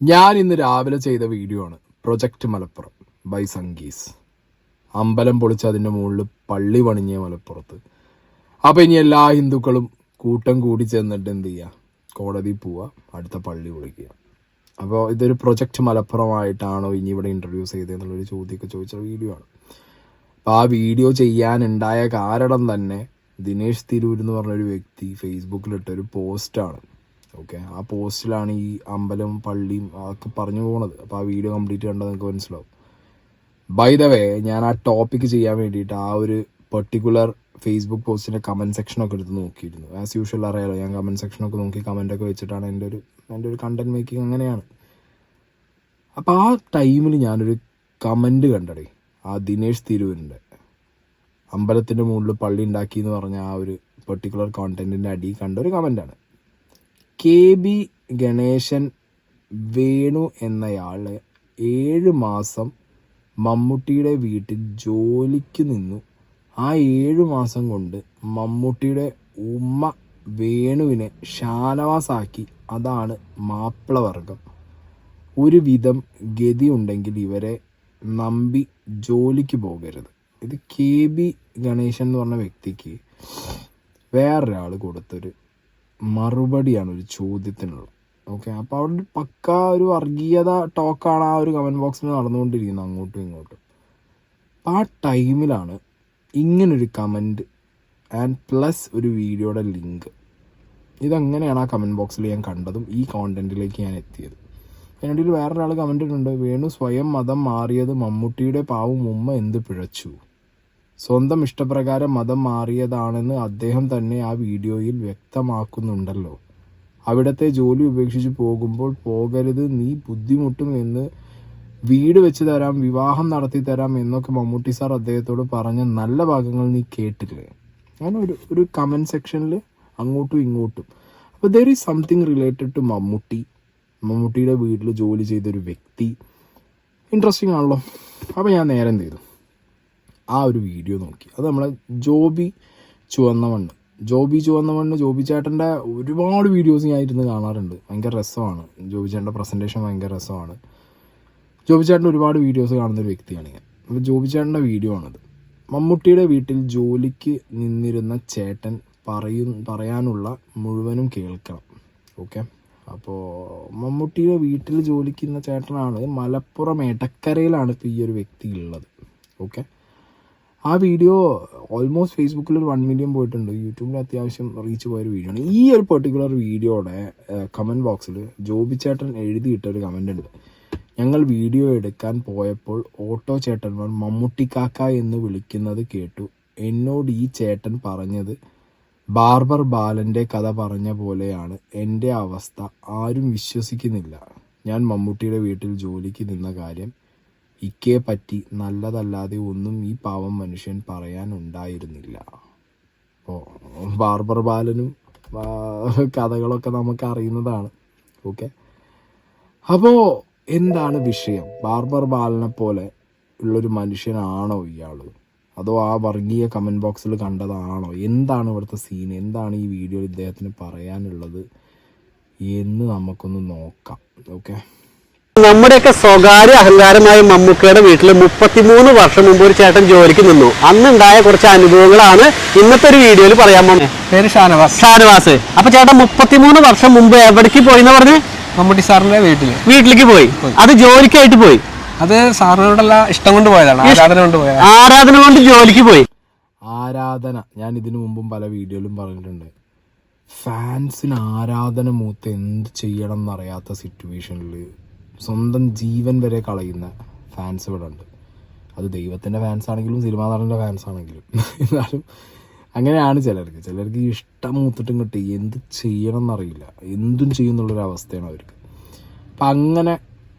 ഞാൻ ഇന്ന് രാവിലെ ചെയ്ത വീഡിയോ ആണ് പ്രൊജക്ട് മലപ്പുറം ബൈ സംഗീസ് അമ്പലം പൊളിച്ച് അതിന്റെ മുകളിൽ പള്ളി പണിഞ്ഞ മലപ്പുറത്ത്. അപ്പോൾ ഇനി എല്ലാ ഹിന്ദുക്കളും കൂട്ടം കൂടി ചെന്നിട്ട് എന്ത് ചെയ്യുക കോടതി പോവുക അടുത്ത പള്ളി പൊളിക്കുക അപ്പോൾ ഇതൊരു പ്രൊജക്ട് മലപ്പുറമായിട്ടാണോ ഇനി ഇവിടെ ഇൻട്രൊഡ്യൂസ് ചെയ്തതെന്നുള്ളൊരു ചോദ്യമൊക്കെ ചോദിച്ച വീഡിയോ ആണ്. അപ്പോൾ ആ വീഡിയോ ചെയ്യാനുണ്ടായ കാരണം തന്നെ ദിനേഷ് തിരൂർ എന്ന് പറഞ്ഞൊരു വ്യക്തി ഫേസ്ബുക്കിലിട്ടൊരു പോസ്റ്റാണ് ഓക്കെ. ആ പോസ്റ്റിലാണ് ഈ അമ്പലം പള്ളിയും ഒക്കെ പറഞ്ഞു പോകുന്നത് അപ്പോൾ ആ വീഡിയോ കംപ്ലീറ്റ് കണ്ടാൽ നിങ്ങൾക്ക് മനസ്സിലാവും. ബൈ ദ വേ ഞാൻ ആ ടോപ്പിക്ക് ചെയ്യാൻ വേണ്ടിയിട്ട് ആ ഒരു പെർട്ടിക്കുലർ ഫേസ്ബുക്ക് പോസ്റ്റിന്റെ കമന്റ് സെക്ഷനൊക്കെ എടുത്ത് നോക്കിയിരുന്നു. ആസ് യൂഷ്വൽ അറിയാലോ ഞാൻ കമന്റ് സെക്ഷനൊക്കെ നോക്കി കമന്റൊക്കെ വെച്ചിട്ടാണ് എന്റെ ഒരു എന്റെ ഒരു കണ്ടന്റ് മേക്കിംഗ് അങ്ങനെയാണ്. അപ്പോൾ ആ ടൈമിൽ ഞാനൊരു കമന്റ് കണ്ടടേ. ആ ദിനേഷ് തിരൂരിന്റെ. അമ്പലത്തിന്റെ മുകളിൽ പള്ളി ഉണ്ടാക്കി എന്ന് പറഞ്ഞ ആ ഒരു പെർട്ടിക്കുലർ കോണ്ടന്റിന്റെ അടി കണ്ട ഒരു കമന്റാണ് കെ ബി ഗണേശൻ വേണു എന്നയാൾ ഏഴ് മാസം മമ്മൂട്ടിയുടെ വീട്ടിൽ ജോലിക്ക് നിന്നു. ആ ഏഴു മാസം കൊണ്ട് മമ്മൂട്ടിയുടെ ഉമ്മ വേണുവിനെ ഷാനവാസാക്കി. അതാണ് മാപ്പിളവർഗം. ഒരു വിധം ഗതി ഉണ്ടെങ്കിൽ ഇവരെ നമ്പി ജോലിക്ക് പോകരുത്. ഇത് കെ ബി ഗണേശൻ എന്ന് പറഞ്ഞ വ്യക്തിക്ക് വേറൊരാൾ കൊടുത്തൊരു മറുപടിയാണ് ഒരു ചോദ്യത്തിനുള്ള. ഓക്കെ അപ്പോൾ അവിടെ പക്ക ഒരു വർഗീയത ടോക്കാണ് ആ ഒരു കമന്റ് ബോക്സിൽ നടന്നുകൊണ്ടിരിക്കുന്നത് അങ്ങോട്ടും ഇങ്ങോട്ടും. അപ്പോൾ ആ ടൈമിലാണ് ഇങ്ങനൊരു കമന്റ് ആൻഡ് പ്ലസ് ഒരു വീഡിയോയുടെ ലിങ്ക് ഇതങ്ങനെയാണ് ആ കമന്റ് ബോക്സിൽ ഞാൻ കണ്ടതും ഈ കോണ്ടന്റിലേക്ക് ഞാൻ എത്തിയത്. അതിനിടയിൽ വേറൊരാൾ കമന്റ് ഇട്ടുണ്ട് വേണു സ്വയം മതം മാറിയത് മമ്മൂട്ടിയുടെ പാവം ഉമ്മ എന്ത് പിഴച്ചു? സ്വന്തം ഇഷ്ടപ്രകാരം മതം മാറിയതാണെന്ന് അദ്ദേഹം തന്നെ ആ വീഡിയോയിൽ വ്യക്തമാക്കുന്നുണ്ടല്ലോ. അവിടത്തെ ജോലി ഉപേക്ഷിച്ച് പോകുമ്പോൾ പോകരുത് നീ ബുദ്ധിമുട്ടും എന്ന് വീട് വെച്ച് തരാം വിവാഹം നടത്തി തരാം എന്നൊക്കെ മമ്മൂട്ടി സാർ അദ്ദേഹത്തോട് പറഞ്ഞ നല്ല ഭാഗങ്ങൾ നീ കേട്ടില്ലേ? അങ്ങനെ ഒരു ഒരു കമന്റ് സെക്ഷനിൽ അങ്ങോട്ടും ഇങ്ങോട്ടും. അപ്പോൾ there is something related to Mammootty. മമ്മൂട്ടിയുടെ വീട്ടിൽ ജോലി ചെയ്തൊരു വ്യക്തി. ഇൻട്രസ്റ്റിംഗ് ആണല്ലോ. അപ്പോൾ ഞാൻ നേരം ചെയ്തു? ആ ഒരു വീഡിയോ നോക്കി. അത് നമ്മളെ ജോബി ചുവന്ന മണ്ണ്. ജോബി ചുവന്ന മണ്ണ് ജോബി ചേട്ടന്റെ ഒരുപാട് വീഡിയോസ് ഞാൻ ഇരുന്ന് കാണാറുണ്ട്. ഭയങ്കര രസമാണ്. ജോബി ചേട്ടന്റെ പ്രസന്റേഷൻ ഭയങ്കര രസമാണ്. ജോബി ചേട്ടൻ ഒരുപാട് വീഡിയോസ് കാണുന്ന ഒരു വ്യക്തിയാണ് ഞാൻ. അപ്പോൾ ജോബി ചേട്ടന്റെ വീഡിയോ ആണത്. മമ്മൂട്ടിയുടെ വീട്ടിൽ ജോലിക്ക് നിന്നിരുന്ന ചേട്ടൻ പറയും പറയാനുള്ള മുഴുവനും കേൾക്കണം. ഓക്കെ അപ്പോൾ മമ്മൂട്ടിയുടെ വീട്ടിൽ ജോലിക്ക് നിന്ന ചേട്ടനാണ് മലപ്പുറം എടക്കരയിലാണ് ഇപ്പോൾ ഈ ഒരു വ്യക്തി ഉള്ളത്. ഓക്കെ ആ വീഡിയോ ഓൾമോസ്റ്റ് ഫേസ്ബുക്കിൽ ഒരു വൺ മില്യൺ പോയിട്ടുണ്ട്. യൂട്യൂബിൽ അത്യാവശ്യം റീച്ച് പോയൊരു വീഡിയോ ആണ്. ഈ ഒരു പെർട്ടിക്കുലർ വീഡിയോയുടെ കമന്റ് ബോക്സിൽ ജോബി ചേട്ടൻ എഴുതിയിട്ട ഒരു കമന്റ് ഉണ്ട്. ഞങ്ങൾ വീഡിയോ എടുക്കാൻ പോയപ്പോൾ ഓട്ടോ ചേട്ടന്മാർ മമ്മൂട്ടിക്കാക്ക എന്ന് വിളിക്കുന്നത് കേട്ടു. എന്നോട് ഈ ചേട്ടൻ പറഞ്ഞത് ബാർബർ ബാലന്റെ കഥ പറഞ്ഞ പോലെയാണ്. എന്റെ അവസ്ഥ ആരും വിശ്വസിക്കുന്നില്ല. ഞാൻ മമ്മൂട്ടിയുടെ വീട്ടിൽ ജോലിക്ക് നിന്ന കാര്യം ഇക്കയെ പറ്റി നല്ലതല്ലാതെ ഒന്നും ഈ പാവം മനുഷ്യൻ പറയാൻ ഉണ്ടായിരുന്നില്ല അപ്പോൾ ബാർബർ ബാലനും കഥകളൊക്കെ നമുക്ക് അറിയുന്നതാണ്. ഓക്കെ. അപ്പോൾ എന്താണ് വിഷയം? ബാർബർ ബാലനെ പോലെ ഉള്ളൊരു മനുഷ്യനാണോ ഇയാൾ അതോ ആ വർഗീയ കമന്റ് ബോക്സിൽ കണ്ടതാണോ? എന്താണ് ഇവിടുത്തെ സീൻ എന്താണ് ഈ വീഡിയോയിൽ ഇദ്ദേഹത്തിന് പറയാനുള്ളത് എന്ന് നമുക്കൊന്ന് നോക്കാം. ഓക്കെ. നമ്മുടെയൊക്കെ സ്വകാര്യ അഹങ്കാരമായ മമ്മൂക്കയുടെ വീട്ടിൽ മുപ്പത്തിമൂന്ന് വർഷം മുമ്പ് ഒരു ചേട്ടൻ ജോലിക്ക് നിന്നു. അന്നുണ്ടായ കുറച്ച് അനുഭവങ്ങളാണ് ഇന്നത്തെ ഒരു വീഡിയോയിൽ പറയാൻ പോകുന്നത് പേര് ഷാനവാസ്. ഷാനവാസ്. അപ്പൊ ചേട്ടൻ മുപ്പത്തിമൂന്ന് വർഷം മുമ്പ് എവിടേക്ക് പോയി എന്ന് പറഞ്ഞു? മമ്മൂട്ടി സാറിന്റെ വീട്ടിൽ. വീട്ടിലേക്ക് പോയി. അത് ജോലിക്കായിട്ട് പോയി. അത് സാറിനോടുള്ള ഇഷ്ടം കൊണ്ട് പോയതാണ് ആരാധന കൊണ്ട് പോയതാണ്. ആരാധന കൊണ്ട് ജോലിക്ക് പോയി. ആരാധന. ഞാൻ ഇതിനു മുമ്പും പല വീഡിയോയിലും പറഞ്ഞിട്ടുണ്ട്. ഫാൻസിന് ആരാധന മൂത്ത് എന്ത് ചെയ്യണം എന്നറിയാത്ത സിറ്റുവേഷനിൽ സ്വന്തം ജീവൻ വരെ കളയുന്ന ഫാൻസ് ഇവിടെ ഉണ്ട് അത് ദൈവത്തിന്റെ ഫാൻസ് ആണെങ്കിലും സിനിമാ നടന്റെ ഫാൻസ് ആണെങ്കിലും. എന്നാലും അങ്ങനെയാണ് ചിലർക്ക്. ചിലർക്ക് ഇഷ്ടം മൂത്തിട്ടും കിട്ടി. എന്ത് ചെയ്യണം എന്നറിയില്ല എന്തും ചെയ്യുന്നുള്ളൊരു അവസ്ഥയാണ് അവർക്ക്. അപ്പം അങ്ങനെ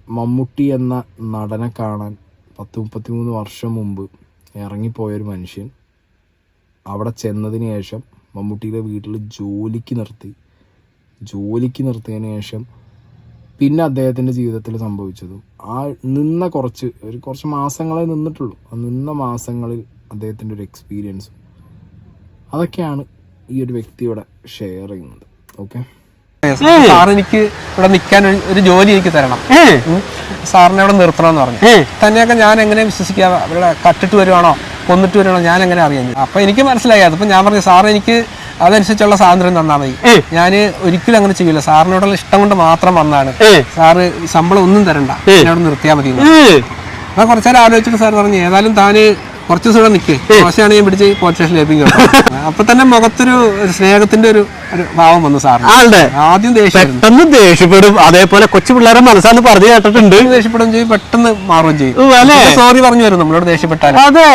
മമ്മൂട്ടി എന്ന നടനെ കാണാൻ പത്ത് മുപ്പത്തി മൂന്ന് വർഷം മുമ്പ് ഇറങ്ങിപ്പോയൊരു മനുഷ്യൻ അവിടെ ചെന്നതിന് ശേഷം മമ്മൂട്ടിയുടെ വീട്ടിൽ ജോലിക്ക് നിർത്തി. ജോലിക്ക് നിർത്തിയതിന് ശേഷം പിന്നെ അദ്ദേഹത്തിന്റെ ജീവിതത്തിൽ സംഭവിച്ചതും. ആ നിന്ന കുറച്ച് ഒരു കുറച്ച് മാസങ്ങളെ നിന്നിട്ടുള്ളൂ. ആ നിന്ന മാസങ്ങളിൽ അദ്ദേഹത്തിന്റെ ഒരു എക്സ്പീരിയൻസും അതൊക്കെയാണ് ഈ ഒരു വ്യക്തി ഇവിടെ ഷെയർ ചെയ്യുന്നത്. ഓക്കെ സാർ എനിക്ക് ഇവിടെ നിൽക്കാൻ ഒരു- ജോലി എനിക്ക് തരണം. സാറിനെ അവിടെ നിർത്തണം എന്ന് പറഞ്ഞു. തന്നെയൊക്കെ ഞാൻ എങ്ങനെ വിശ്വസിക്കാം ഇവിടെ കട്ടിട്ട് വരുവാണോ കൊന്നിട്ട് വരുവാണോ ഞാൻ എങ്ങനെ അറിയാൻ അപ്പൊ എനിക്ക് മനസ്സിലായി. അതിപ്പോ ഞാൻ പറഞ്ഞു സാർ എനിക്ക് അതനുസരിച്ചുള്ള സ്വാതന്ത്ര്യം തന്നാൽ മതി. ഞാൻ ഞാൻ ഒരിക്കലും അങ്ങനെ ചെയ്യില്ല സാറിനോടുള്ള ഇഷ്ടം കൊണ്ട് മാത്രം വന്നാണ്. സാറ് ശമ്പളം ഒന്നും തരണ്ട. എന്നോട് നിർത്തിയാൽ മതി അപ്പൊ കുറച്ചേരം ആലോചിച്ചിട്ട് സാർ പറഞ്ഞു ഏതായാലും താന് കുറച്ച് ദിവസം നിൽക്കേ ദോശയാണ് ഞാൻ പിടിച്ച് പോലീസ് സ്റ്റേഷനിൽ അപ്പൊ തന്നെ മുഖത്തൊരു സ്നേഹത്തിന്റെ ഒരു ഭാവം വന്നു സാറിന്. ആളുടെ ആദ്യം പെട്ടെന്ന് ദേഷ്യപ്പെടും. അതേപോലെ കൊച്ചു പിള്ളേരെ മനസ്സാന്ന് പറഞ്ഞു കേട്ടിട്ടുണ്ട്. ദേഷ്യപ്പെടും ദേഷ്യപ്പെടുകയും ചെയ്യും പെട്ടെന്ന് മാറുകയും ചെയ്യും. അല്ലേ? സോറി പറഞ്ഞു വരും നമ്മളോട് ദേഷ്യപ്പെട്ടാൽ. അതെ.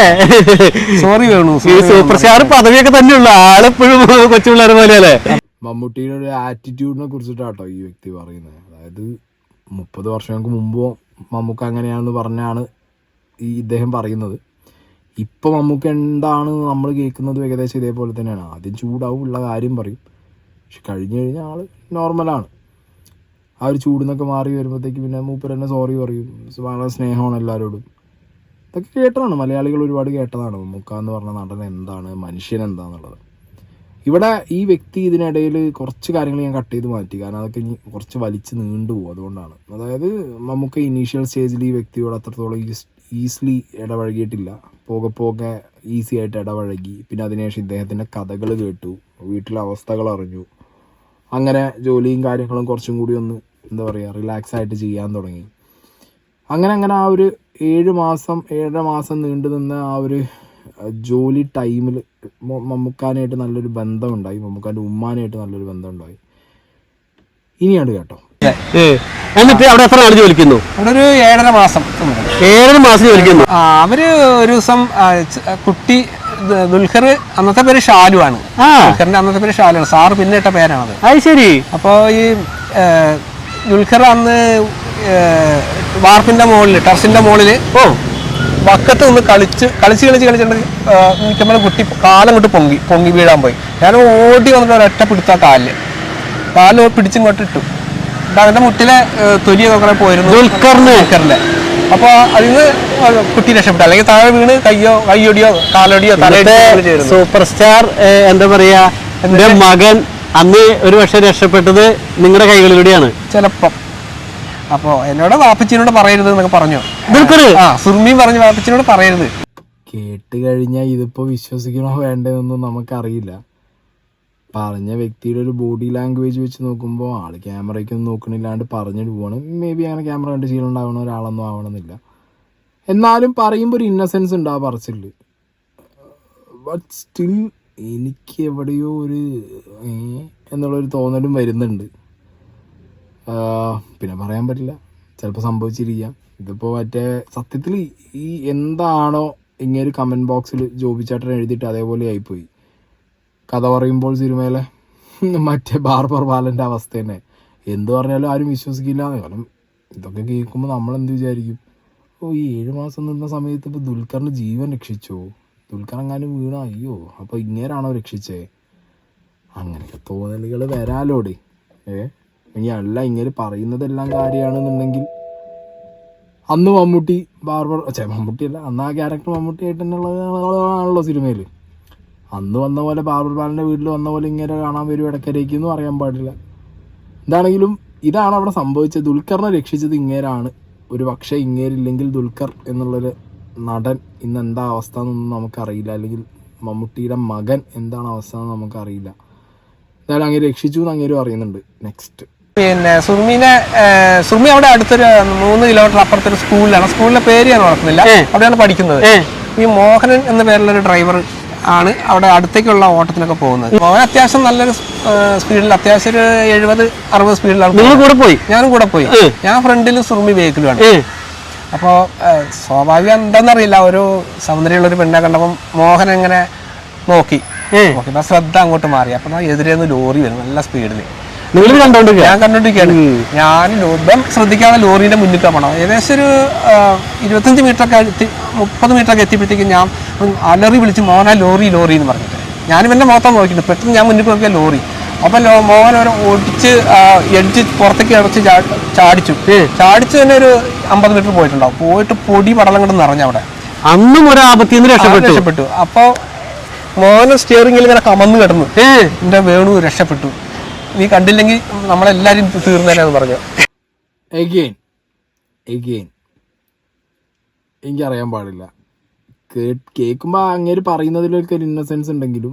സോറി വേണു ഈ സൂപ്പർ സ്റ്റാർ പദവിയൊക്കെ തന്നെയുള്ള ആളെപ്പോഴും കൊച്ചു പിള്ളേരെ പോലെ അല്ലേ? മമ്മൂട്ടിയുടെ ഒരു ആറ്റിറ്റ്യൂഡിനെ കുറിച്ചിട്ടാട്ടോ ഈ വ്യക്തി പറയുന്നത്. അതായത് മുപ്പത് വർഷങ്ങൾക്ക് മുമ്പോ മമ്മൂക്ക അങ്ങനെയാണെന്ന് പറഞ്ഞാണ് ഈ ഇദ്ദേഹം പറയുന്നത്. ഇപ്പൊ നമുക്ക് എന്താണ് നമ്മൾ കേൾക്കുന്നത് ഏകദേശം ഇതേപോലെ തന്നെയാണ്. ആദ്യം ചൂടാവും ഉള്ള കാര്യം പറയും. പക്ഷെ കഴിഞ്ഞു കഴിഞ്ഞാൽ ആൾ നോർമലാണ് ആ ഒരു ചൂടിന്നൊക്കെ മാറി വരുമ്പോഴത്തേക്ക് പിന്നെ മൂപ്പർ തന്നെ സോറി പറയും. വളരെ സ്നേഹമാണ് എല്ലാവരോടും ഇതൊക്കെ കേട്ടതാണ്. മലയാളികൾ ഒരുപാട് കേട്ടതാണ്. മമ്മൂക്ക എന്ന് പറഞ്ഞ നടൻ എന്താണ് മനുഷ്യൻ എന്താന്നുള്ളത്. ഇവിടെ ഈ വ്യക്തി ഇതിനിടയിൽ കുറച്ച് കാര്യങ്ങൾ ഞാൻ കട്ട് ചെയ്ത് മാറ്റി. കാരണം അതൊക്കെ ഇനി കുറച്ച് വലിച്ച് നീണ്ടുപോകും അതുകൊണ്ടാണ്. അതായത് നമുക്ക് ഇനീഷ്യൽ സ്റ്റേജിൽ ഈ വ്യക്തിയോട് അത്രത്തോളം ഈസിലി ഇടപഴകിയിട്ടില്ല. പോകെ പോകെ ഈസി ആയിട്ട് ഇടപഴകി. പിന്നെ അതിനുശേഷം ഇദ്ദേഹത്തിന്റെ കഥകൾ കേട്ടു. വീട്ടിലെ അവസ്ഥകൾ അറിഞ്ഞു. അങ്ങനെ ജോലിയും കാര്യങ്ങളും കുറച്ചും കൂടി ഒന്ന് എന്താ പറയുക റിലാക്സ് ആയിട്ട് ചെയ്യാൻ തുടങ്ങി. അങ്ങനെ അങ്ങനെ ആ ഒരു ഏഴ് മാസം ഏഴര മാസം നീണ്ടു നിന്ന ആ ഒരു ജോലി ടൈമിൽ മമ്മൂക്കാനായിട്ട് നല്ലൊരു ബന്ധമുണ്ടായി. മമ്മൂക്കാന്റെ ഉമ്മാനായിട്ട് നല്ലൊരു ബന്ധമുണ്ടായി. ഇനിയാണ് കേട്ടോ. എന്നിട്ട് അവിടെ എത്ര നാൾ ജോലിക്കുന്നു? അവിടെ ഒരു ഏഴര മാസം. ഏഴര മാസം ജോലിക്കുന്നു. അവർ ഒരു ദിവസം കുട്ടി ദുൽഖർ അന്നത്തെ പേര് ഷാലു ആണ്. ദുൽഖറിന്റെ അന്നത്തെ പേര് ഷാലു സാറ് പിന്നെ ഇട്ട പേരാണത്. അത് ശരി. അപ്പോൾ ഈ ദുൽഖർ അന്ന് വാർപ്പിന്റെ മുകളിൽ ടെറസിന്റെ മുകളിൽ ഓ. വക്കത്ത് നിന്ന് കളിച്ച് കളിച്ച് കളിച്ച് കളിച്ചിട്ട് നിൽക്കുമ്പോൾ കുട്ടി കാലം കൊണ്ട് പൊങ്ങി പൊങ്ങി വീഴാൻ പോയി. ഞാൻ ഓടി വന്നിട്ട് ഒരൊറ്റ പിടുത്ത കാലിൽ. കാൽ പിടിച്ചിങ്ങോട്ട് ഇട്ടു. അതിന്റെ മുട്ടിലെ തൊലിയൊക്കെ കുറെ പോയിരുന്നു. ദുൽഖറിന്? ദുൽഖറിന്റെ അപ്പൊ നിന്ന് കുട്ടി രക്ഷപ്പെട്ടു. അല്ലെങ്കിൽ താഴെ വീണ് കയ്യോ കയ്യൊടിയോ കാലൊടിയോ സൂപ്പർ സ്റ്റാർ എന്താ പറയാ എന്റെ മകൻ അന്ന് ഒരു പക്ഷെ രക്ഷപ്പെട്ടത് നിങ്ങളുടെ കൈകളിലൂടെയാണ്. ചിലപ്പം. അപ്പോ എന്നോട് വാപ്പച്ചിനോട് പറയരുത് എന്നൊക്കെ പറഞ്ഞു. സുർമി ആ സുർമിയും പറഞ്ഞു വാപ്പച്ചിനോട് പറയരുത്. കേട്ട് കഴിഞ്ഞാൽ ഇതിപ്പോ വിശ്വസിക്കണോ വേണ്ടതെന്നൊന്നും നമുക്കറിയില്ല. പറഞ്ഞ വ്യക്തിയുടെ ഒരു ബോഡി ലാംഗ്വേജ് വെച്ച് നോക്കുമ്പോൾ ആൾ ക്യാമറയ്ക്കൊന്നും നോക്കണില്ലാണ്ട് പറഞ്ഞിട്ട് പോവാണ്. മേ ബി അങ്ങനെ ക്യാമറ കണ്ട് ശീലം ഉണ്ടാവണ ഒരാളൊന്നും ആവണമെന്നില്ല. എന്നാലും പറയുമ്പോൾ ഒരു ഇന്നസെൻസ് ഉണ്ട് ആ പറച്ചിൽ ബട്ട് സ്റ്റിൽ എനിക്ക് എവിടെയോ ഒരു എന്നുള്ളൊരു തോന്നലും വരുന്നുണ്ട്. പിന്നെ പറയാൻ പറ്റില്ല. ചിലപ്പോൾ സംഭവിച്ചിരിക്കാം. ഇതിപ്പോൾ മറ്റേ സത്യത്തിൽ ഈ എന്താണോ ഇങ്ങനെ ഒരു കമന്റ് ബോക്സിൽ ജോബി ചേട്ടൻ എഴുതിയിട്ട് അതേപോലെ ആയിപ്പോയി. കഥ പറയുമ്പോൾ സിനിമയിലെ മറ്റേ ബാർബർ ബാലന്റെ അവസ്ഥ തന്നെ. എന്ത് പറഞ്ഞാലും ആരും വിശ്വസിക്കില്ല. കാരണം ഇതൊക്കെ കേൾക്കുമ്പോൾ നമ്മൾ എന്ത് വിചാരിക്കും? ഓ ഈ ഏഴ് മാസം നിന്ന സമയത്ത് ഇപ്പോൾ ദുൽഖറിന്റെ ജീവൻ രക്ഷിച്ചോ? ദുൽഖർ എങ്ങാനും വീണ? അയ്യോ അപ്പോൾ ഇങ്ങേരാണോ രക്ഷിച്ചേ? അങ്ങനെയൊക്കെ തോന്നലുകൾ വരാലോടെ. ഏ? ഇനി അല്ല ഇങ്ങനെ പറയുന്നതെല്ലാം കാര്യമാണെന്നുണ്ടെങ്കിൽ അന്ന് മമ്മൂട്ടി ബാർബർ ചേ മമ്മൂട്ടി അല്ല അന്ന് ആ ക്യാരക്ടർ മമ്മൂട്ടി ആയിട്ട് തന്നെയുള്ളത് ആണല്ലോ സിനിമയിൽ അന്ന് വന്ന പോലെ ബാർബർ ബാലന്റെ വീട്ടിൽ വന്ന പോലെ ഇങ്ങനെ കാണാൻ വരും ഇടയ്ക്കിടയ്ക്ക് എന്നും അറിയാൻ പാടില്ല. എന്താണെങ്കിലും ഇതാണ് അവിടെ സംഭവിച്ചത്. ദുൽഖറിനെ രക്ഷിച്ചത് ഇങ്ങേരാണ്. ഒരു പക്ഷേ ഇങ്ങേരില്ലെങ്കിൽ ദുൽഖർ എന്നുള്ളൊരു നടൻ ഇന്ന് എന്താ അവസ്ഥ എന്നൊന്നും നമുക്കറിയില്ല. അല്ലെങ്കിൽ മമ്മൂട്ടിയുടെ മകൻ എന്താണ് അവസ്ഥ എന്ന് നമുക്കറിയില്ല. എന്തായാലും അങ്ങനെ രക്ഷിച്ചു എന്ന് അങ്ങേരും അറിയുന്നുണ്ട്. നെക്സ്റ്റ് പിന്നെ സുർമിനെ സുമി സുർമി അവിടെ അടുത്തൊരു മൂന്ന് കിലോമീറ്റർ അപ്പുറത്തൊരു സ്കൂളിലാണ് സ്കൂളിലെ പേര് ഞാൻ ഓർക്കുന്നില്ല. അവിടെയാണ് പഠിക്കുന്നത്. ഈ മോഹനൻ എന്ന പേരിലൊരു ഒരു ഡ്രൈവർ ആണ് അവിടെ അടുത്തേക്കുള്ള ഓട്ടത്തിനൊക്കെ പോകുന്നത്. മോഹൻ അത്യാവശ്യം നല്ലൊരു സ്പീഡിൽ അത്യാവശ്യം ഒരു എഴുപത് അറുപത് സ്പീഡിലാണ് നിങ്ങൾ കൂടെ പോയി? ഞാനും കൂടെ പോയി. ഞാൻ ഫ്രണ്ടിൽ സുറുമി ബേക്കിലുമാണ് ഏ. അപ്പോൾ സ്വാഭാവികം എന്താണെന്നറിയില്ല ഒരു സൗന്ദര്യമുള്ള ഒരു പെണ്ണെ കണ്ടപ്പം മോഹൻ എങ്ങനെ നോക്കി. നോക്കിയപ്പോൾ ശ്രദ്ധ അങ്ങോട്ട് മാറി. അപ്പം എതിരെ നിന്ന് ലോറി വരും നല്ല സ്പീഡിൽ നിങ്ങൾ കണ്ടോണ്ടിരിക്കുക ഞാൻ കണ്ടോണ്ടിരിക്കുകയാണ് ഞാൻ ശ്രദ്ധിക്കാതെ ലോറിന്റെ മുന്നിൽ പോകണം ഏകദേശം ഒരു ഇരുപത്തഞ്ച് മീറ്റർ ഒക്കെ എത്തി മുപ്പത് മീറ്റർ ഒക്കെ എത്തിയപ്പോഴത്തേക്കും ഞാൻ അലറി വിളിച്ച് മോഹന ലോറി ലോറി എന്ന് പറഞ്ഞിട്ട്. ഞാനും എന്റെ മുഖത്താണ് നോക്കിയിട്ട് പെട്ടെന്ന് ഞാൻ മുന്നിൽ നോക്കിയ ലോറി. അപ്പം മോഹൻ ഒരു ഓടിച്ച് എഡ്ജ് പുറത്തേക്ക് അടച്ച് ചാടിച്ചു. ചാടിച്ചു തന്നെ ഒരു അമ്പത് മീറ്റർ പോയിട്ടുണ്ടാവും. പോയിട്ട് പൊടി പടലം കൊണ്ട് നിറഞ്ഞ അവിടെ. അന്നും ഒരു ആപത്തിൽ നിന്ന് ആ, രക്ഷപ്പെട്ടു. രക്ഷപ്പെട്ടു. അപ്പോൾ മോഹൻ സ്റ്റിയറിംഗിൽ ഇങ്ങനെ കമന്ന് കിടന്നു. എന്റെ എന്റെ വേണു രക്ഷപ്പെട്ടു. നീ കണ്ടില്ലെങ്കിൽ നമ്മളെല്ലാരും തീർന്നേനെന്ന് പറഞ്ഞു. എനിക്കറിയാൻ പാടില്ല. കേൾക്കുമ്പോൾ അങ്ങേര് പറയുന്നതിലൊക്കെ ഒരു ഇന്നസെൻസ് ഉണ്ടെങ്കിലും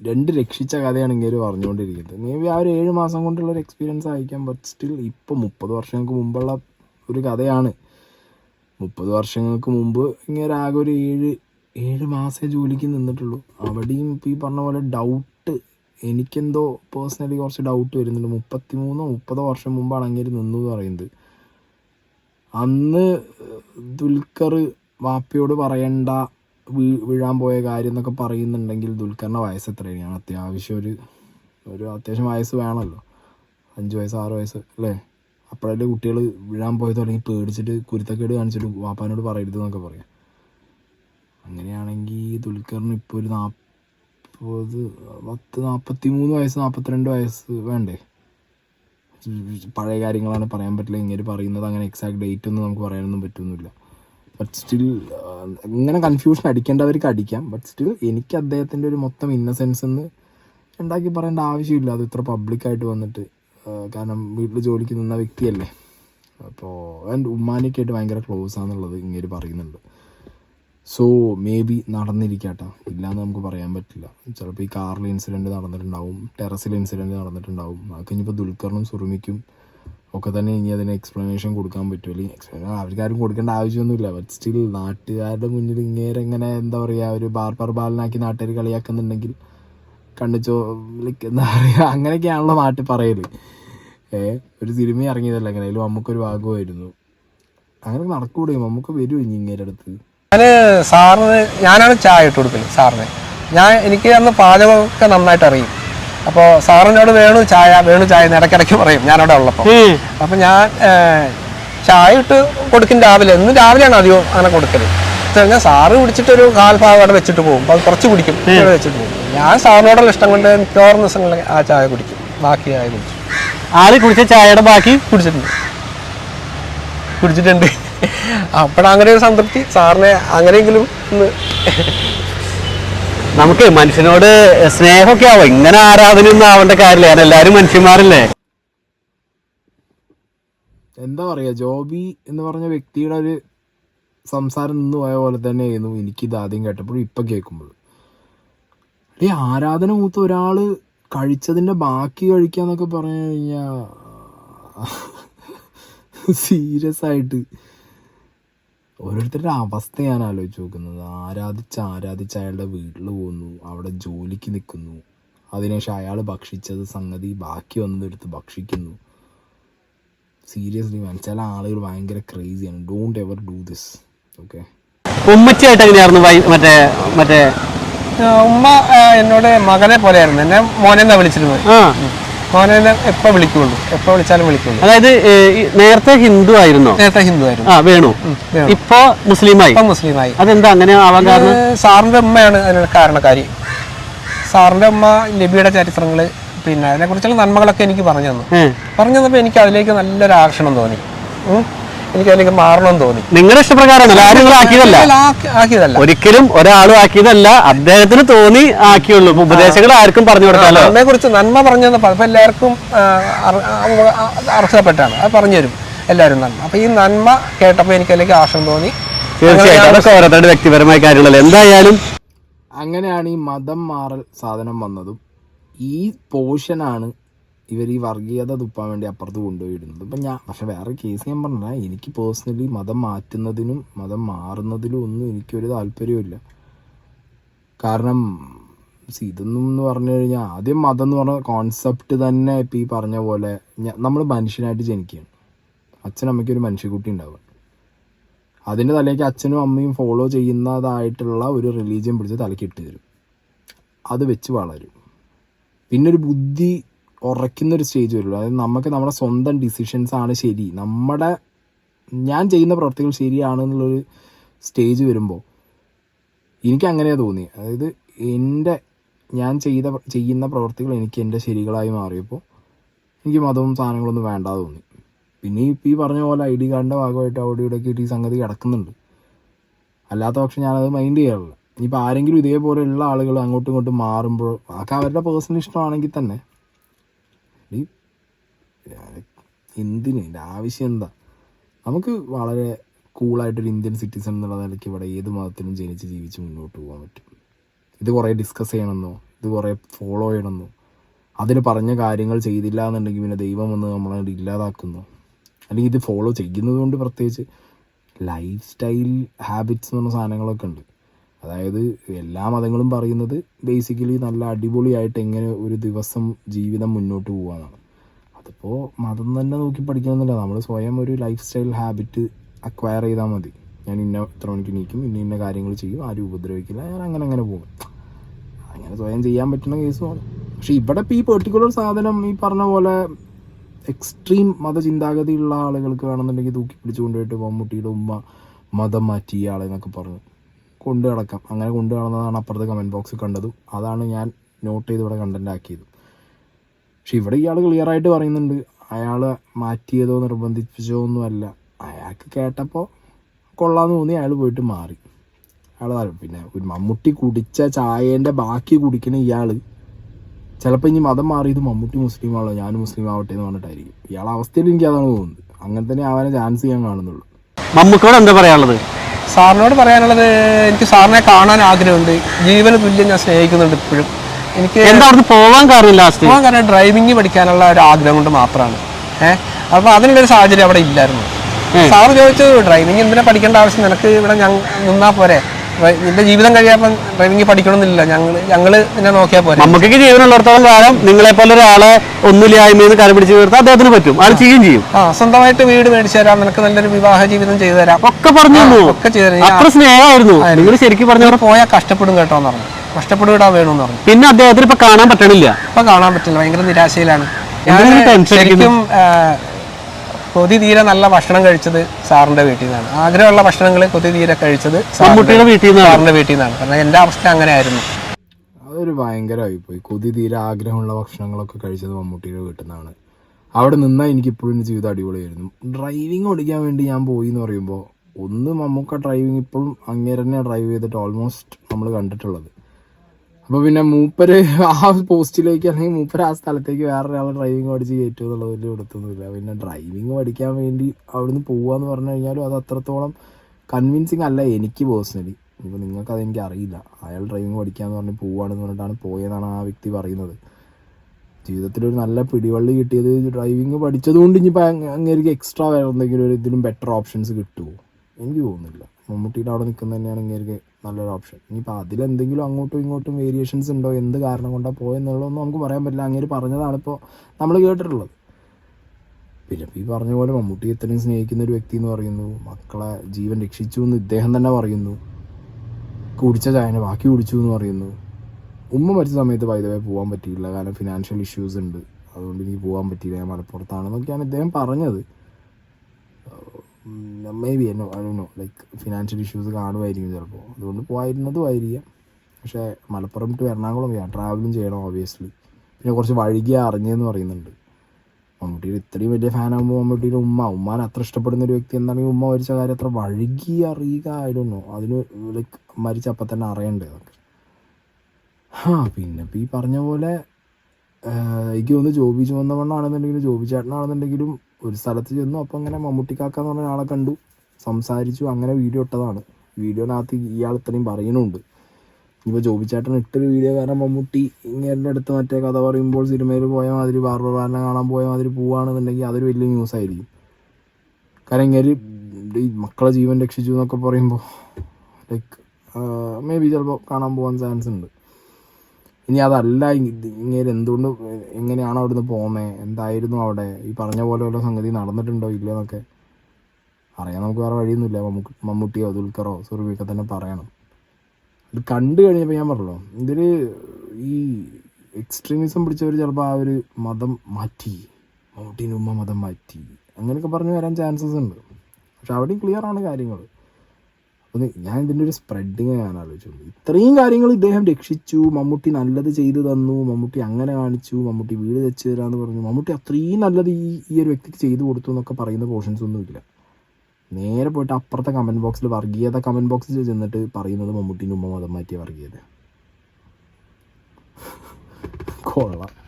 രണ്ട് രക്ഷിച്ച കഥയാണ് ഇങ്ങനെ പറഞ്ഞുകൊണ്ടിരിക്കുന്നത്. മേ ബി ആ ഒരു ഏഴ് മാസം കൊണ്ടുള്ള ഒരു എക്സ്പീരിയൻസ് ആയിരിക്കാം ബട്ട് സ്റ്റിൽ ഇപ്പോൾ മുപ്പത് വർഷങ്ങൾക്ക് മുമ്പുള്ള ഒരു കഥയാണ്. മുപ്പത് വർഷങ്ങൾക്ക് മുമ്പ് ഇങ്ങനെ ആകെ ഒരു ഏഴ് ഏഴ് മാസേ ജോലിക്ക് നിന്നിട്ടുള്ളൂ. അവിടെയും ഇപ്പം ഈ പറഞ്ഞ പോലെ ഡൗട്ട് എനിക്കെന്തോ പേഴ്സണലി കുറച്ച് ഡൗട്ട് വരുന്നുണ്ട്. മുപ്പത്തി മൂന്നോ മുപ്പതോ വർഷം മുമ്പാണ് അങ്ങേര് നിന്നു എന്ന് പറയുന്നത്. അന്ന് ദുൽഖർ വാപ്പയോട് പറയണ്ട വീ- വീഴാൻ പോയ കാര്യം എന്നൊക്കെ പറയുന്നുണ്ടെങ്കിൽ ദുൽഖറിന്റെ വയസ്സ് എത്രയാണ് അത്യാവശ്യം ഒരു ഒരു അത്യാവശ്യം വയസ്സ് വേണമല്ലോ. അഞ്ച് വയസ്സ് ആറ് വയസ്സ് അല്ലേ? അപ്പോഴല്ലേ കുട്ടികൾ വീഴാൻ പോയത് തുടങ്ങി പേടിച്ചിട്ട് കുരുത്തക്കേട് കാണിച്ചിട്ട് വാപ്പാനോട് പറയരുത് എന്നൊക്കെ പറയാം. അങ്ങനെയാണെങ്കിൽ ദുൽഖറിന് ഇപ്പോൾ ഒരു നാൽപ്പത് പത്ത് നാൽപ്പത്തി മൂന്ന് വയസ്സ് നാൽപ്പത്തിരണ്ട് വയസ്സ് വേണ്ടേ? പഴയ കാര്യങ്ങളാണ് പറയാൻ പറ്റില്ല. ഇങ്ങനെ പറയുന്നത് അങ്ങനെ എക്സാക്ട് ഡേറ്റ് ഒന്നും നമുക്ക് പറയാനൊന്നും പറ്റുന്നില്ല ബട്ട് സ്റ്റിൽ ഇങ്ങനെ കൺഫ്യൂഷൻ അടിക്കേണ്ടവർക്ക് അടിക്കാം. ബട്ട് സ്റ്റിൽ എനിക്ക് അദ്ദേഹത്തിന്റെ ഒരു മൊത്തം ഇന്നസെൻസ് എന്ന് ഉണ്ടാക്കി പറയേണ്ട ആവശ്യമില്ല. അത് ഇത്ര പബ്ലിക്കായിട്ട് വന്നിട്ട്. കാരണം വീട്ടിൽ ജോലിക്ക് നിന്ന വ്യക്തിയല്ലേ. അപ്പോൾ എന്റെ ഉമ്മാനൊക്കെ ആയിട്ട് ഭയങ്കര ക്ലോസ് ആണെന്നുള്ളത് ഇങ്ങനെ പറയുന്നുണ്ട്. സോ മേ ബി നടന്നിരിക്കട്ടെ. ഇല്ലയെന്ന് നമുക്ക് പറയാൻ പറ്റില്ല. ചിലപ്പോൾ ഈ കാറിൽ ഇൻസിഡന്റ് നടന്നിട്ടുണ്ടാവും ടെറസിൽ ഇൻസിഡന്റ് നടന്നിട്ടുണ്ടാവും. അതൊക്കെ ഇനിയിപ്പോൾ ദുൽഖറിനും സുറുമിക്കും ഒക്കെ തന്നെ ഇനി അതിന് എക്സ്പ്ലനേഷൻ കൊടുക്കാൻ പറ്റും. അല്ലെങ്കിൽ എക്സ്പ്ലനേഷൻ അവർക്കാരും കൊടുക്കേണ്ട ആവശ്യമൊന്നുമില്ല. ബട്ട് സ്റ്റിൽ നാട്ടുകാരുടെ മുന്നിൽ ഇങ്ങേരെ ഇങ്ങനെ എന്താ പറയുക ഒരു ബാർബർ ബാലനാക്കി നാട്ടുകാർ കളിയാക്കുന്നുണ്ടെങ്കിൽ കണ്ണിച്ചോ ലൈക്ക് എന്താ പറയുക അങ്ങനെയൊക്കെയാണല്ലോ നാട്ടിൽ പറയൽ ഏ ഒരു സിനിമ ഇറങ്ങിയതല്ല എങ്ങനെ അതിലും നമുക്കൊരു ഭാഗമായിരുന്നു. അങ്ങനെ നടക്കൂടെയും നമുക്ക് വരുമോ ഇനി ഇങ്ങേരെ അടുത്ത് ഞാൻ സാറിന് ഞാനാണ് ചായ ഇട്ട് കൊടുക്കൽ സാറിന്. ഞാൻ എനിക്ക് അന്ന് പാചകമൊക്കെ നന്നായിട്ട് അറിയും. അപ്പോൾ സാറിനോട് വേണു ചായ വേണു ചായ എന്ന് ഇടയ്ക്കിടയ്ക്ക് പറയും. ഞാനവിടെ ഉള്ളപ്പോൾ അപ്പം ഞാൻ ചായ ഇട്ട് കൊടുക്കും രാവിലെ. എന്നും രാവിലെയാണ് അധികം അങ്ങനെ കൊടുക്കൽ. ഞാൻ സാറ് കുടിച്ചിട്ടൊരു കാൽഭാഗം അവിടെ വെച്ചിട്ട് പോകും. അത് കുറച്ച് കുടിക്കും. വെച്ചിട്ട് പോകും. ഞാൻ സാറിനോടുള്ള ഇഷ്ടം കൊണ്ട് മിക്കവാറും ദിവസങ്ങളിൽ ആ ചായ കുടിക്കും. ബാക്കി ചായ കുടിക്കും. ആര് കുടിച്ച ചായയുടെ ബാക്കി കുടിച്ചിട്ടുണ്ട്. കുടിച്ചിട്ടുണ്ട്. അപ്പോഴങ്ങനെ ഒരു സംതൃപ്തി. സാറിനെ അങ്ങനെയെങ്കിലും ഒന്ന് നമുക്ക് മനുഷ്യനോട് സ്നേഹമൊക്കെ ആവും? ഇങ്ങനെ ആരാധനയൊന്നും ആവേണ്ട കാര്യമില്ല. കാരണം എല്ലാവരും മനുഷ്യന്മാരല്ലേ? എന്താ പറയുക ജോബി എന്ന് പറഞ്ഞ വ്യക്തിയുടെ ഒരു സംസാരം നിന്ന് പോയ പോലെ തന്നെയായിരുന്നു എനിക്കിത് ആദ്യം കേട്ടപ്പോഴും ഇപ്പം കേൾക്കുമ്പോൾ ഈ ആരാധന മൂത്ത് ഒരാൾ കഴിച്ചതിന്റെ ബാക്കി കഴിക്കാന്നൊക്കെ പറഞ്ഞു കഴിഞ്ഞാൽ സീരിയസ് ആയിട്ട് ഓരോരുത്തരുടെ അവസ്ഥ ഞാൻ ആലോചിച്ച് നോക്കുന്നത്. ആരാധിച്ച് ആരാധിച്ച് അയാളുടെ വീട്ടിൽ പോകുന്നു അവിടെ ജോലിക്ക് നിൽക്കുന്നു അതിനുശേഷം അയാൾ ഭക്ഷിച്ചത് സംഗതി ബാക്കി വന്നതെടുത്ത് ഭക്ഷിക്കുന്നു. സീരിയസ്ലി മാൻ ചില ആളുകൾ ഭയങ്കര ക്രേസിയാണ് don't ever do this okay ഉമ്മച്ചിയായിട്ട് എങ്ങനെയായിരുന്നു മറ്റേ മറ്റേ? ഉമ്മ എന്നോട് മകനെ പോലെയായിരുന്നു. എന്നെ മോനെന്നാ വിളിച്ചിരുന്നത്. ആ എപ്പോ വിളിക്കുള്ളൂ? എപ്പോ വിളിച്ചാലും വിളിക്കുള്ളൂ. അതായത് നേരത്തെ ഹിന്ദു ആയിരുന്നോ? നേരത്തെ ഹിന്ദു ആയിരുന്നു. ആ വേണു. ഇപ്പോ മുസ്ലിമായി? ഇപ്പൊ മുസ്ലിമായി. അതെന്താ അങ്ങനെ ആവാൻ കാരണം? സാറിന്റെ അമ്മയാണ് അതിനുള്ള കാരണക്കാരി. സാറിന്റെ അമ്മ നബിയുടെ ചരിത്രങ്ങൾ പിന്നെ അതിനെ കുറിച്ചുള്ള നന്മകളൊക്കെ എനിക്ക് പറഞ്ഞു തന്നു. പറഞ്ഞു തന്നപ്പോ എനിക്ക് അതിലേക്ക് നല്ലൊരു ആകർഷണം തോന്നി. എനിക്ക് അതിലേക്ക് മാറണമെന്ന് തോന്നി. നിങ്ങളുടെ ഇഷ്ടപ്രകാരമല്ല ആക്കിയതല്ല. ആക്കിയതല്ല. ഒരിക്കലും ഒരാളും ആക്കിയതല്ല അദ്ദേഹത്തിന് തോന്നി ആക്കിയുള്ളൂ. ഉപദേശങ്ങൾ ആർക്കും പറഞ്ഞു കൊടുക്കാമല്ലോ. നന്മയെ കുറിച്ച് നന്മ പറഞ്ഞു അപ്പൊ എല്ലാവർക്കും അർഹതപ്പെട്ടാണ് അത് പറഞ്ഞു തരും. എല്ലാവരും നന്മ. അപ്പൊ ഈ നന്മ കേട്ടപ്പോൾ എനിക്ക് അതിലേക്ക് ആശം തോന്നി. തീർച്ചയായിട്ടും. അതൊക്കെ ഓരോരുത്തരുടെ വ്യക്തിപരമായ കാര്യങ്ങളല്ലേ. എന്തായാലും അങ്ങനെയാണ് ഈ മതം മാറൽ സാധനം വന്നതും. ഈ പോർഷനാണ് ഇവർ ഈ വർഗീയത തുപ്പാൻ വേണ്ടി അപ്പുറത്ത് കൊണ്ടുപോയിടുന്നത്. ഇപ്പം ഞാൻ പക്ഷെ വേറെ കേസ് ഞാൻ പറഞ്ഞ എനിക്ക് പേഴ്സണലി മതം മാറ്റുന്നതിനും മതം മാറുന്നതിലും ഒന്നും എനിക്കൊരു താല്പര്യമില്ല കാരണം ഇതൊന്നും എന്ന് പറഞ്ഞു കഴിഞ്ഞാൽ ആദ്യം മതം എന്ന് പറഞ്ഞ കോൺസെപ്റ്റ് തന്നെ ഇപ്പം ഈ പറഞ്ഞ പോലെ നമ്മൾ മനുഷ്യനായിട്ട് ജനിക്കുകയാണ്. അച്ഛനമ്മയ്ക്ക് ഒരു മനുഷ്യക്കുട്ടി ഉണ്ടാവുക. അതിന്റെ തലേക്ക് അച്ഛനും അമ്മയും ഫോളോ ചെയ്യുന്നതായിട്ടുള്ള ഒരു റിലീജിയൻ പിടിച്ച് തലക്കിട്ട് തരും. അത് വെച്ച് വളരും. പിന്നെ ഒരു ബുദ്ധി ഉറയ്ക്കുന്ന ഒരു സ്റ്റേജ് വരുള്ളൂ. അതായത് നമുക്ക് നമ്മുടെ സ്വന്തം ഡിസിഷൻസ് ആണ് ശരി. നമ്മുടെ ഞാൻ ചെയ്യുന്ന പ്രവർത്തികൾ ശരിയാണ് എന്നുള്ളൊരു സ്റ്റേജ് വരുമ്പോൾ എനിക്ക് അങ്ങനെയാണ് തോന്നി അതായത് എന്റെ ഞാൻ ചെയ്ത ചെയ്യുന്ന പ്രവർത്തികൾ എനിക്ക് എന്റെ ശരികളായി മാറിയപ്പോൾ എനിക്ക് മതവും സാധനങ്ങളൊന്നും വേണ്ടാതെ തോന്നി. പിന്നെ ഇപ്പോൾ ഈ പറഞ്ഞ പോലെ ഐ ഡി കാർഡിന്റെ ഭാഗമായിട്ട് അവിടെ ഇവിടെയൊക്കെ ഈ സംഗതി കിടക്കുന്നുണ്ട്. അല്ലാത്ത പക്ഷം ഞാനത് മൈൻഡ് ചെയ്യാറില്ല. ഇനിയിപ്പോൾ ആരെങ്കിലും ഇതേപോലെയുള്ള ആളുകൾ അങ്ങോട്ടും ഇങ്ങോട്ടും മാറുമ്പോൾ അതൊക്കെ അവരുടെ പേഴ്സണൽ ഇഷ്ടമാണെങ്കിൽ തന്നെ ഞാൻ- എന്തിന്? എന്റെ ആവശ്യം എന്താ? നമുക്ക് വളരെ കൂളായിട്ടൊരു ഇന്ത്യൻ സിറ്റിസൺ എന്നുള്ള നിലയ്ക്ക് ഇവിടെ ഏത് മതത്തിലും ജനിച്ച് ജീവിച്ച് മുന്നോട്ട് പോകാൻ പറ്റും. ഇത് കുറേ ഡിസ്കസ് ചെയ്യണമെന്നോ ഇത് കുറേ ഫോളോ ചെയ്യണമെന്നോ അതിന് പറഞ്ഞ കാര്യങ്ങൾ ചെയ്തില്ല എന്നുണ്ടെങ്കിൽ പിന്നെ ദൈവം വന്ന് നമ്മളെ ഇല്ലാതാക്കുന്നു. അല്ലെങ്കിൽ ഇത് ഫോളോ ചെയ്യുന്നത് കൊണ്ട് പ്രത്യേകിച്ച് ലൈഫ് സ്റ്റൈൽ ഹാബിറ്റ്സ് എന്ന് പറഞ്ഞ സാധനങ്ങളൊക്കെ ഉണ്ട്. അതായത് എല്ലാ മതങ്ങളും പറയുന്നത് ബേസിക്കലി നല്ല അടിപൊളിയായിട്ട് എങ്ങനെ ഒരു ദിവസം ജീവിതം മുന്നോട്ട് പോകാനാണ് അതിപ്പോൾ മതം തന്നെ നോക്കി പഠിക്കണമെന്നില്ല നമ്മൾ സ്വയം ഒരു ലൈഫ് സ്റ്റൈൽ ഹാബിറ്റ് അക്വയർ ചെയ്താൽ മതി. ഞാൻ ഇന്ന ഇത്ര മണിക്ക് നീക്കും ഇന്ന ഇന്ന കാര്യങ്ങൾ ചെയ്യും ആരും ഉപദ്രവിക്കില്ല ഞാൻ അങ്ങനെ അങ്ങനെ പോകും. അങ്ങനെ സ്വയം ചെയ്യാൻ പറ്റുന്ന കേസുമാണ് പക്ഷെ ഇവിടെ ഇപ്പോൾ ഈ പെർട്ടിക്കുലർ സാധനം ഈ പറഞ്ഞ പോലെ എക്സ്ട്രീം മതചിന്താഗതിയുള്ള ആളുകൾക്ക് വേണമെന്നുണ്ടെങ്കിൽ തൂക്കി പിടിച്ചു കൊണ്ടുപോയിട്ട് മമ്മൂട്ടിയുടെ ഉമ്മ മതം മാറ്റിയ ആളെന്നൊക്കെ പറഞ്ഞു. കൊണ്ടു നടക്കാം. അങ്ങനെ കൊണ്ടു നടന്നതാണ് അപ്പുറത്തെ കമന്റ് ബോക്സിൽ കണ്ടതും. അതാണ് ഞാൻ നോട്ട് ചെയ്ത് ഇവിടെ കണ്ടന്റ് ആക്കിയത്. പക്ഷെ ഇവിടെ ഇയാൾ ക്ലിയറായിട്ട് പറയുന്നുണ്ട്. അയാൾ മാറ്റിയതോ നിർബന്ധിപ്പിച്ചോ ഒന്നുമല്ല അയാൾക്ക് കേട്ടപ്പോൾ കൊള്ളാന്ന് തോന്നി അയാൾ പോയിട്ട് മാറി. അയാൾ പിന്നെ ഒരു മമ്മൂട്ടി കുടിച്ച ചായേന്റെ ബാക്കി കുടിക്കുന്ന ഇയാൾ ചിലപ്പോൾ ഇനി മതം മാറിയത് മമ്മൂട്ടി മുസ്ലിം ആണല്ലോ ഞാൻ മുസ്ലിം ആവട്ടെ എന്ന് പറഞ്ഞിട്ടായിരിക്കും. ഇയാളെ അവസ്ഥയിൽ എനിക്ക് അതാണ് തോന്നുന്നത്. അങ്ങനെ തന്നെ ആവാനെ ചാൻസ് ഞാൻ കാണുന്നുള്ളൂ. മമ്മൂക്കോട് എന്താ പറയാനുള്ളത്? സാറിനോട് പറയാനുള്ളത് എനിക്ക് സാറിനെ കാണാൻ ആഗ്രഹമുണ്ട്. ജീവന തുല്യം ഞാൻ സ്നേഹിക്കുന്നുണ്ട് ഇപ്പോഴും. എനിക്ക് എന്താ പോകാൻ കാര്യമില്ല ലാസ്റ്റ്? പോകാൻ കാരണം ഡ്രൈവിംഗ് പഠിക്കാനുള്ള ഒരു ആഗ്രഹം കൊണ്ട് മാത്രമാണ്. ഏഹ് അപ്പൊ അതിനുള്ളൊരു സാഹചര്യം അവിടെ ഇല്ലായിരുന്നു. സാറ് ചോദിച്ചു ഡ്രൈവിംഗ് എന്തിനാ പഠിക്കേണ്ട ആവശ്യം? നിനക്ക് ഇവിടെ ഞാൻ നിന്നാ പോരെ. നിന്റെ ജീവിതം കഴിയാപ്പം ഡ്രൈവിംഗ് പഠിക്കണമെന്നില്ല. ഞങ്ങൾ ഞങ്ങൾ പിന്നെ നോക്കിയാൽ പോരെ. നമുക്കൊക്കെ ജീവനുള്ളിടത്തോളം കാലം നിങ്ങളെ പോലെ ഒരാളെ ഒന്നുമില്ലായ്മയിൽ കരം പിടിച്ച് തീർത്താൽ അദ്ദേഹത്തിന് പറ്റും. അത് ചെയ്യും ചെയ്യും. ആ സ്വന്തമായിട്ട് വീട് മേടിച്ചു തരാം. നിനക്ക് നല്ലൊരു വിവാഹ ജീവിതം ചെയ്തു തരാം. ഒക്കെ പറഞ്ഞു തന്നു. ഒക്കെ ചെയ്തു തരാം. അത്ര സ്നേഹമായിരുന്നു. നിങ്ങൾ ശരിക്കും പറഞ്ഞു പോയാൽ കഷ്ടപ്പെടും കേട്ടോ എന്ന് പറഞ്ഞു. കഷ്ടപ്പെടുവിടാൻ വേണമെന്ന് പറഞ്ഞു. പിന്നെ അദ്ദേഹത്തിന് ഇപ്പൊ കാണാൻ പറ്റണില്ല. ഇപ്പൊ കാണാൻ പറ്റില്ല. ഭയങ്കര നിരാശയിലാണ്. ശരിക്കും കൊതി തീരെ നല്ല ഭക്ഷണം കഴിച്ചത് സാറിന്റെ വീട്ടിൽ നിന്നാണ്. ആഗ്രഹമുള്ള ഭക്ഷണങ്ങൾ കൊതി തീരെ കഴിച്ചത് സാറിന്റെ- മമ്മൂട്ടിയുടെ വീട്ടിൽ നിന്നാണ്. സാറിന്റെ വീട്ടിൽ നിന്നാണ്. കാരണം എന്റെ അവസ്ഥ അങ്ങനെ ആയിരുന്നു അതൊരു ഭയങ്കരമായി പോയി കൊതി തീരെ ആഗ്രഹമുള്ള ഭക്ഷണങ്ങളൊക്കെ കഴിച്ചത് മമ്മൂട്ടിയുടെ വീട്ടിൽ നിന്നാണ്. അവിടെ നിന്നാൽ എനിക്ക് ഇപ്പോഴും എന്റെ ജീവിതം അടിപൊളിയായിരുന്നു. ഡ്രൈവിംഗ് ഓടിക്കാൻ വേണ്ടി ഞാൻ പോയി എന്ന് പറയുമ്പോൾ ഒന്ന് മമ്മൂക്ക ഡ്രൈവിംഗ് ഇപ്പോഴും അങ്ങേരെ തന്നെ ഡ്രൈവ് ചെയ്തിട്ട് ഓൾമോസ്റ്റ് നമ്മൾ കണ്ടിട്ടുള്ളത്. അപ്പോൾ പിന്നെ മൂപ്പര് ആ പോസ്റ്റിലേക്ക് അല്ലെങ്കിൽ മൂപ്പര് ആ സ്ഥലത്തേക്ക് വേറൊരാൾ ഡ്രൈവിംഗ് പഠിച്ച് കയറ്റും എന്നുള്ളത് വലിയ കൊടുത്തൊന്നുമില്ല പിന്നെ ഡ്രൈവിംഗ് പഠിക്കാൻ വേണ്ടി അവിടുന്ന് പോവാന്ന് പറഞ്ഞു കഴിഞ്ഞാലും അത് അത്രത്തോളം കൺവിൻസിങ് അല്ല എനിക്ക് പേഴ്സണലി നിങ്ങൾക്ക് അതെനിക്ക് അറിയില്ല. അയാൾ ഡ്രൈവിംഗ് പഠിക്കാന്ന് പറഞ്ഞ് പോവാണെന്ന് പറഞ്ഞിട്ടാണ് പോയതെന്നാണ് ആ വ്യക്തി പറയുന്നത്. ജീവിതത്തിൽ ഒരു നല്ല പിടിവള്ളി കിട്ടിയത് ഡ്രൈവിംഗ് പഠിച്ചതുകൊണ്ട് ഇനിയിപ്പോൾ അങ്ങേക്ക് എക്സ്ട്രാ വേറെ എന്തെങ്കിലും ഒരു ഇതിലും ബെറ്റർ ഓപ്ഷൻസ് കിട്ടുമോ എനിക്ക് തോന്നുന്നില്ല. മമ്മൂട്ടിയുടെ അവിടെ നിൽക്കുന്നത് തന്നെയാണ് എനിക്ക് നല്ലൊരു ഓപ്ഷൻ ഇനിയിപ്പോൾ അതിലെന്തെങ്കിലും അങ്ങോട്ടും ഇങ്ങോട്ടും വേരിയേഷൻസ് ഉണ്ടോ? എന്ത് കാരണം കൊണ്ടാണ് പോയെന്നുള്ളതൊന്നും നമുക്ക് പറയാൻ പറ്റില്ല. അങ്ങനെ പറഞ്ഞതാണ് ഇപ്പോൾ നമ്മൾ കേട്ടിട്ടുള്ളത്. പിന്നെ ഈ പറഞ്ഞ പോലെ മമ്മൂട്ടി ഇത്രയും സ്നേഹിക്കുന്ന ഒരു വ്യക്തി എന്ന് പറയുന്നു. മക്കളെ ജീവൻ രക്ഷിച്ചു എന്ന് ഇദ്ദേഹം തന്നെ പറയുന്നു. കുടിച്ച ചായനെ ബാക്കി കുടിച്ചു എന്ന് പറയുന്നു. ഉമ്മ മരിച്ച സമയത്ത് വൈദവേ പോകാൻ പറ്റിയില്ല. കാരണം ഫിനാൻഷ്യൽ ഇഷ്യൂസ് ഉണ്ട്. അതുകൊണ്ട് ഇനി പോകാൻ പറ്റിയില്ല. ഞാൻ മലപ്പുറത്താണെന്നൊക്കെയാണ് ഇദ്ദേഹം പറഞ്ഞത്. മേ ബി എന്നോ നോ ലൈക്ക് ഫിനാൻഷ്യൽ ഇഷ്യൂസ് കാണുമായിരിക്കും ചിലപ്പോൾ അതുകൊണ്ട് പോയിരുന്നതും ആയിരിക്കാം പക്ഷേ മലപ്പുറം ടു എറണാകുളം ചെയ്യാം ട്രാവലും ചെയ്യണം ഓബിയസ്ലി പിന്നെ കുറച്ച് വഴുകിയ അറിഞ്ഞെന്ന് പറയുന്നുണ്ട്. മമ്മൂട്ടിയുടെ ഇത്രയും വലിയ ഫാനാകുമ്പോൾ മമ്മൂട്ടിയുടെ ഉമ്മ ഉമ്മാനെ അത്ര ഇഷ്ടപ്പെടുന്ന ഒരു വ്യക്തി എന്താണെങ്കിൽ ഉമ്മ മരിച്ച കാര്യം അത്ര വഴുകി അറിയുക ആയിരുന്നു അതിന് ലൈക്ക് മരിച്ച അപ്പം തന്നെ അറിയണ്ടേ അതൊക്കെ? ആ പിന്നെ ഇപ്പം ഈ പറഞ്ഞ പോലെ എനിക്ക് തോന്നുന്നു ജോബി ചുവന്നവണ്ണാണെന്നുണ്ടെങ്കിലും ജോബി ചേട്ടനാണെന്നുണ്ടെങ്കിലും ഒരു സ്ഥലത്ത് ചെന്നു. അപ്പം അങ്ങനെ മമ്മൂട്ടിക്കാക്ക എന്ന് പറഞ്ഞ ആളെ കണ്ടു. സംസാരിച്ചു. അങ്ങനെ വീഡിയോ ഇട്ടതാണ്. വീഡിയോനകത്ത് ഇയാൾ ഇത്രയും പറയുന്നുണ്ട്. ഇപ്പോൾ ജോബി ചേട്ടൻ ഇട്ടൊരു വീഡിയോ കാരണം മമ്മൂട്ടി ഇങ്ങനെ അടുത്ത് മറ്റേ കഥ പറയുമ്പോൾ സിനിമയിൽ പോയ മാതിരി ബാർബറാനെ കാണാൻ പോയ മാതിരി പോവുകയാണെന്നുണ്ടെങ്കിൽ അതൊരു വലിയ ന്യൂസ് ആയിരിക്കും. കാരണം ഇങ്ങനെ ഈ മക്കളെ ജീവൻ രക്ഷിച്ചു എന്നൊക്കെ പറയുമ്പോൾ ലൈക്ക് മേ ബി ചിലപ്പോൾ കാണാൻ പോകാൻ ചാൻസ് ഉണ്ട്. ഇനി അതല്ല ഇങ്ങനെ എന്തുകൊണ്ട് എങ്ങനെയാണ് അവിടുന്ന് പോകുന്നത് എന്തായിരുന്നു അവിടെ? ഈ പറഞ്ഞ പോലെ വല്ല സംഗതി നടന്നിട്ടുണ്ടോ ഇല്ലയോ എന്നൊക്കെ അറിയാൻ നമുക്ക് വേറെ വഴിയൊന്നുമില്ല. മമ്മൂക്ക് മമ്മൂട്ടിയോ ദുൽഖറോ സുറുമിയൊക്കെ തന്നെ പറയണം. ഇത് കണ്ടു കഴിഞ്ഞപ്പോൾ ഞാൻ പറഞ്ഞല്ലോ ഇതിൽ ഈ എക്സ്ട്രീമിസം പിടിച്ചവർ ചിലപ്പോൾ ആ ഒരു മതം മാറ്റി മമ്മൂട്ടീന്റെ ഉമ്മ മതം മാറ്റി അങ്ങനെയൊക്കെ പറഞ്ഞു വരാൻ ചാൻസസ് ഉണ്ട്. പക്ഷെ അവിടെയും ക്ലിയർ ആണ് കാര്യങ്ങൾ അപ്പോൾ ഞാൻ ഇതിന്റെ ഒരു സ്പ്രെഡിങ് ഞാൻ ആലോചിച്ചുള്ളൂ ഇത്രയും കാര്യങ്ങൾ ഇദ്ദേഹം രക്ഷിച്ചു. മമ്മൂട്ടി നല്ലത് ചെയ്തു തന്നു. മമ്മൂട്ടി അങ്ങനെ കാണിച്ചു. മമ്മൂട്ടി വീട് വെച്ച് തരാമെന്ന് പറഞ്ഞു. മമ്മൂട്ടി അത്രയും നല്ലത് ഈ ഈ ഒരു വ്യക്തിക്ക് ചെയ്തു കൊടുത്തു എന്നൊക്കെ പറയുന്ന പോർഷൻസ് ഒന്നും ഇല്ല. നേരെ പോയിട്ട് അപ്പുറത്തെ കമന്റ് ബോക്സിൽ വർഗീയത കമന്റ് ബോക്സിൽ ചെന്നിട്ട് പറയുന്നത് മമ്മൂട്ടീന്റെ ഉമ്മ മതം മാറ്റിയ വർഗീയത. കൊള്ളാം.